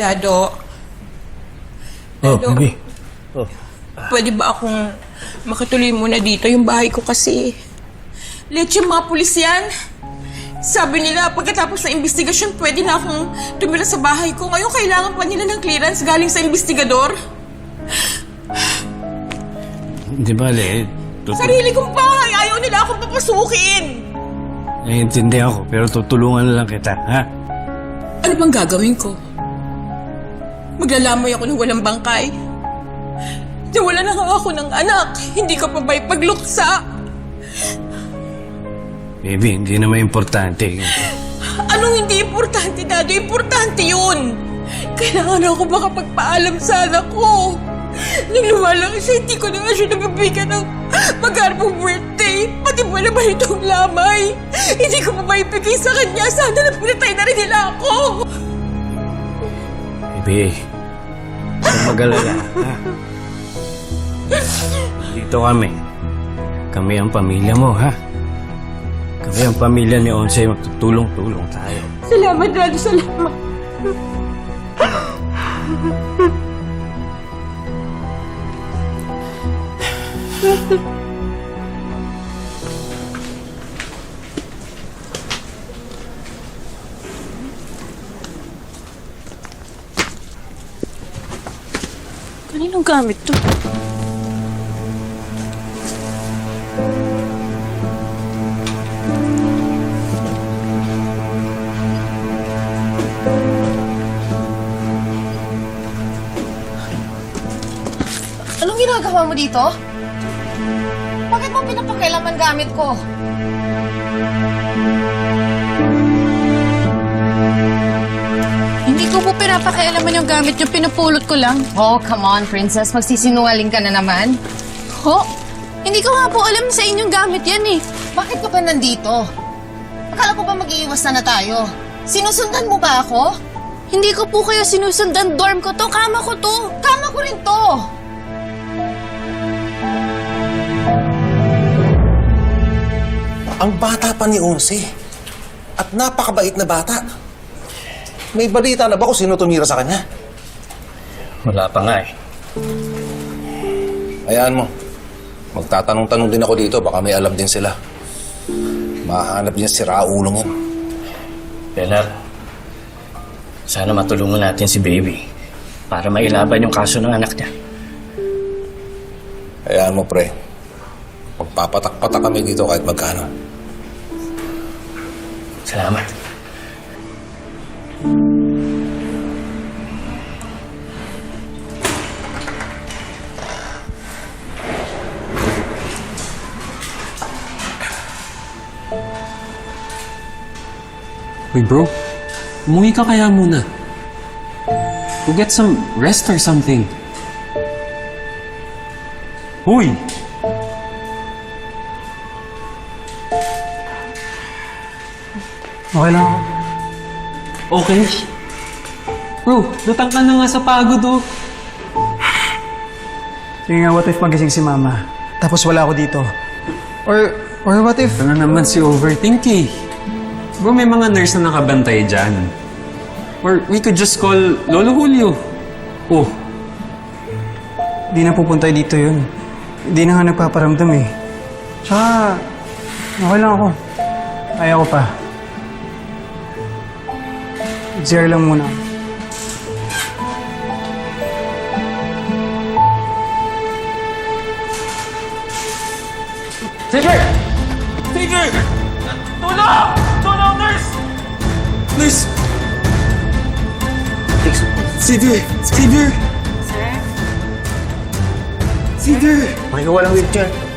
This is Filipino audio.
Dado, Oh, Hello? baby. Oh. pwede ba akong makituloy muna dito? Yung bahay ko kasi. Late yung mga pulis yan. Sabi nila, pagkatapos ng investigasyon, pwede na akong tumira sa bahay ko. Ngayon, kailangan pa nila ng clearance galing sa investigador. Di ba, Le? Tut- Sarili kong bahay, ayaw nila akong papasukin. Naiintindihan ko, pero tutulungan na lang kita, ha? Ano bang gagawin ko? Maglalamay ako ng walang bangkay. Nawala na nga ako ng anak. Hindi ko pa ba ipagluksa? Baby, hindi naman importante. Anong hindi importante, Dado? Importante yun! Kailangan ako makapagpaalam sa anak ko. Nung lumalaki siya, hindi ko na nga siya nabibigyan ng magarbong birthday. Pati ba naman itong lamay? Hindi ko pa maibigay sa kanya. Sana na pinatay na rin nila ako. Baby, huwag mag-alala, ha? Dito kami. Kami ang pamilya mo, ha? Kami ang pamilya ni Onse, magtutulong-tulong tayo. Salamat, Dado. Salamat. Kaninong gamit to? Anong ginagawa mo dito? Bakit mo pinapakailaman gamit ko? Hindi ko po pinapakialaman yung gamit yung pinupulot ko lang. Oh, come on, princess. Magsisinungaling ka na naman. Ho? Hindi ko nga po alam sa inyong gamit yan eh. Bakit ka pa nandito? Akala ko ba mag-iiwas na na tayo? Sinusundan mo ba ako? Hindi ko po kayo sinusundan. Dorm ko to. Kama ko to. Kama ko rin to! Ang bata pa ni Onse. At napakabait na bata. May balita na ba kung sino tumira sa kanya? Wala pa nga eh. Hayaan mo. Magtatanong-tanong din ako dito. Baka may alam din sila. Mahanap niya si Raulong yan. Belar, sana matulungan natin si Baby para mailaban yung kaso ng anak niya. Hayaan mo, pre. Magpapatak-patak kami dito kahit magkano. Salamat. Uy bro, umuwi ka kaya muna. Go get some rest or something. Uy! Okay lang ako. Okay? Bro, lutang ka na nga sa pagod oh. Sige nga, what if magising si mama? Tapos wala ako dito. Or, or what if... Ano naman si overthink eh. Bro, may mga nurse na nakabantay dyan. Or we could just call Lolo Julio. Oh, Di na pupunta dito yun. Di na nga nagpaparamdam eh. Tsaka, okay lang ako. Kaya ko pa. Zero lang muna. Nurse! Xavier! Xavier! Sir? Xavier! Makikawalang wheelchair.